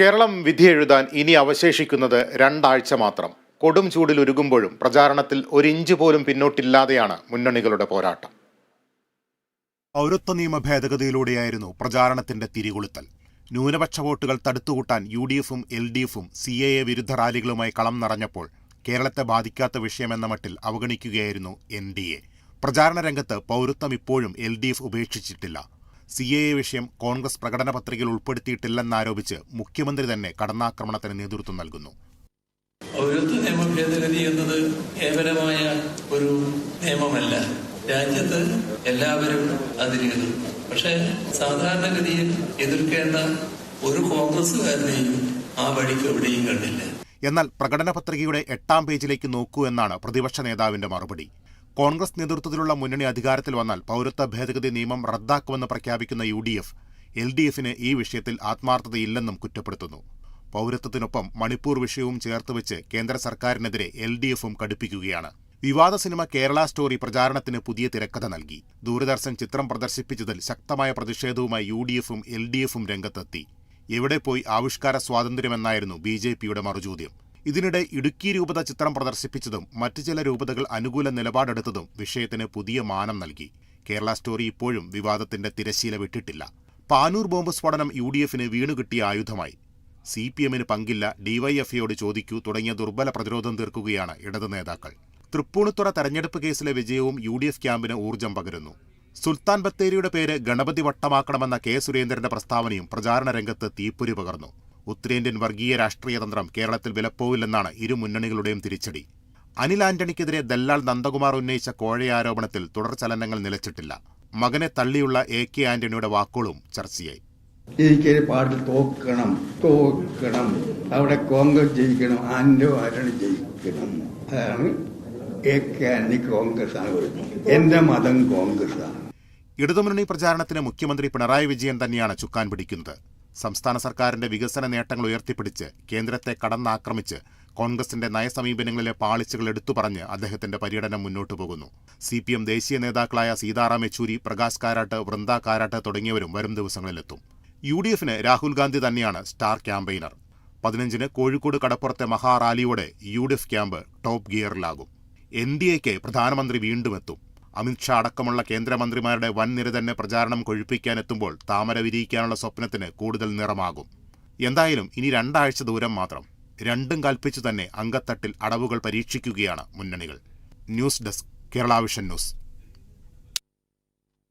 കേരളം വിധി എഴുതാൻ ഇനി അവശേഷിക്കുന്നത് രണ്ടാഴ്ച മാത്രം. കൊടും ചൂടിൽ ഉരുകുമ്പോഴും പ്രചാരണത്തിൽ ഒരിഞ്ച് പോലും പിന്നോട്ടില്ലാതെയാണ് മുന്നണികളുടെ പോരാട്ടം. പൗരത്വ നിയമ ഭേദഗതിയിലൂടെയായിരുന്നു പ്രചാരണത്തിന്റെ തിരികൊളുത്തൽ. ന്യൂനപക്ഷ വോട്ടുകൾ തടുത്തുകൂട്ടാൻ യു ഡി എഫും എൽ ഡി എഫും സി എ എ വിരുദ്ധ റാലികളുമായി കളം നിറഞ്ഞപ്പോൾ കേരളത്തെ ബാധിക്കാത്ത വിഷയമെന്ന മട്ടിൽ അവഗണിക്കുകയായിരുന്നു എൻ ഡി എ. പ്രചാരണ രംഗത്ത് പൗരത്വം ഇപ്പോഴും എൽ ഡി എഫ് ഉപേക്ഷിച്ചിട്ടില്ല. സി എ എ വിഷയം കോൺഗ്രസ് പ്രകടന പത്രികയിൽ ഉൾപ്പെടുത്തിയിട്ടില്ലെന്നാരോപിച്ച് മുഖ്യമന്ത്രി തന്നെ കടന്നാക്രമണത്തിന് നേതൃത്വം നൽകുന്നു. പൗരത്വ നിയമ ഭേദഗതി എന്നത് കേവലമായ ഒരു നിയമമല്ല. രാജ്യത്ത് എല്ലാവരും അതിരുന്നു പക്ഷെ സാധാരണഗതിയിൽ എതിർക്കേണ്ട ഒരു കോൺഗ്രസ്സുകാരനെയും ആ വഴിക്ക് എവിടെയും കണ്ടില്ല. എന്നാൽ പ്രകടന പത്രികയുടെ എട്ടാം പേജിലേക്ക് നോക്കൂ എന്നാണ് പ്രതിപക്ഷ നേതാവിന്റെ മറുപടി. കോൺഗ്രസ് നേതൃത്വത്തിലുള്ള മുന്നണി അധികാരത്തിൽ വന്നാൽ പൗരത്വ ഭേദഗതി നിയമം റദ്ദാക്കുമെന്ന് പ്രഖ്യാപിക്കുന്ന U D F L D എഫിന് ഈ വിഷയത്തിൽ ആത്മാർത്ഥതയില്ലെന്നും കുറ്റപ്പെടുത്തുന്നു. പൗരത്വത്തിനൊപ്പം മണിപ്പൂർ വിഷയവും ചേർത്ത് വെച്ച് കേന്ദ്ര സർക്കാരിനെതിരെ എൽ ഡി എഫും കടുപ്പിക്കുകയാണ്. വിവാദ സിനിമ കേരള സ്റ്റോറി പ്രചാരണത്തിന് പുതിയ തിരക്കഥ നൽകി. ദൂരദർശൻ ചിത്രം പ്രദർശിപ്പിച്ചതിൽ ശക്തമായ പ്രതിഷേധവുമായി യു ഡി എഫും എൽ ഡി എഫും രംഗത്തെത്തി. എവിടെ പോയി ആവിഷ്കാര സ്വാതന്ത്ര്യമെന്നായിരുന്നു ബി ജെ പിയുടെ മറുചോദ്യം. ഇതിനിടെ ഇടുക്കി രൂപത ചിത്രം പ്രദർശിപ്പിച്ചതും മറ്റു ചില രൂപതകൾ അനുകൂല നിലപാടെടുത്തതും വിഷയത്തിന് പുതിയ മാനം നൽകി. കേരള സ്റ്റോറി ഇപ്പോഴും വിവാദത്തിന്റെ തിരശീല വിട്ടിട്ടില്ല. പാനൂർ ബോംബ് സ്ഫോടനം യു ഡി എഫിന് വീണുകിട്ടിയ ആയുധമായി. സി പി എമ്മിന് പങ്കില്ല ഡിവൈഎഫ്ഐയോട് ചോദിക്കൂ തുടങ്ങിയ ദുർബല പ്രതിരോധം തീർക്കുകയാണ് ഇടത് നേതാക്കൾ. തൃപ്പൂണിത്തുറ തെരഞ്ഞെടുപ്പ് കേസിലെ വിജയവും യു ഡി എഫ് ക്യാമ്പിന് ഊർജം പകരുന്നു. സുൽത്താൻ ബത്തേരിയുടെ പേര് ഗണപതി വട്ടമാക്കണമെന്ന കെ സുരേന്ദ്രന്റെ പ്രസ്താവനയും പ്രചാരണ രംഗത്ത് തീപ്പൊരി പകർന്നു. ഉത്തരേന്ത്യൻ വർഗീയ രാഷ്ട്രീയ തന്ത്രം കേരളത്തിൽ വിലപ്പോവില്ലെന്നാണ് ഇരു മുന്നണികളുടെയും തിരിച്ചടി. അനിൽ ആന്റണിക്കെതിരെ ദല്ലാൽ നന്ദകുമാർ ഉന്നയിച്ച കോഴയാരോപണത്തിൽ തുടർ ചലനങ്ങൾ നിലച്ചിട്ടില്ല. മകനെ തള്ളിയുള്ള എ കെ ആന്റണിയുടെ വാക്കുകളും ചർച്ചയായി. എനിക്കൊരു പാട്ടിൽ തോക്കണം തോക്കണം. അവിടെ കോൺഗ്രസ് ജയിക്കണം ആൻഡോ ആരാണ് ജയിക്കണം. അതാണ് എ കെ ആന്റണി കോൺഗ്രസ് ആണ് എന്റെ മതം കോൺഗ്രസ് ആണ് ഇടതുമുന്നണി പ്രചാരണത്തിന് മുഖ്യമന്ത്രി പിണറായി വിജയൻ തന്നെയാണ് ചുക്കാൻ പിടിക്കുന്നത്. സംസ്ഥാന സർക്കാരിന്റെ വികസന നേട്ടങ്ങൾ ഉയർത്തിപ്പിടിച്ച് കേന്ദ്രത്തെ കടന്നാക്രമിച്ച് കോൺഗ്രസിന്റെ നയസമീപനങ്ങളിലെ പാളിച്ചകൾ എടുത്തു പറഞ്ഞ് അദ്ദേഹത്തിന്റെ പര്യടനം മുന്നോട്ടു പോകുന്നു. സി പി എം ദേശീയ നേതാക്കളായ സീതാറാം യെച്ചൂരി പ്രകാശ് കാരാട്ട് വൃന്ദ കാരാട്ട് തുടങ്ങിയവരും വരും ദിവസങ്ങളിലെത്തും. യു ഡി എഫിന് രാഹുൽ ഗാന്ധി തന്നെയാണ് സ്റ്റാർ ക്യാമ്പയിനർ. പതിനഞ്ചിന് കോഴിക്കോട് കടപ്പുറത്തെ മഹാറാലിയോടെ U D F camp top ഗിയറിലാകും. N D എക്ക് പ്രധാനമന്ത്രി വീണ്ടും എത്തും. അമിത്ഷാ അടക്കമുള്ള കേന്ദ്രമന്ത്രിമാരുടെ വൻ നിര തന്നെ പ്രചാരണം കൊഴുപ്പിക്കാനെത്തുമ്പോൾ താമര വിരിയിക്കാനുള്ള സ്വപ്നത്തിന് കൂടുതൽ നിറമാകും. എന്തായാലും ഇനി രണ്ടാഴ്ച ദൂരം മാത്രം. രണ്ടും കൽപ്പിച്ചു തന്നെ അങ്കത്തട്ടിൽ അടവുകൾ പരീക്ഷിക്കുകയാണ് മുന്നണികൾ. News desk Kerala Vision News.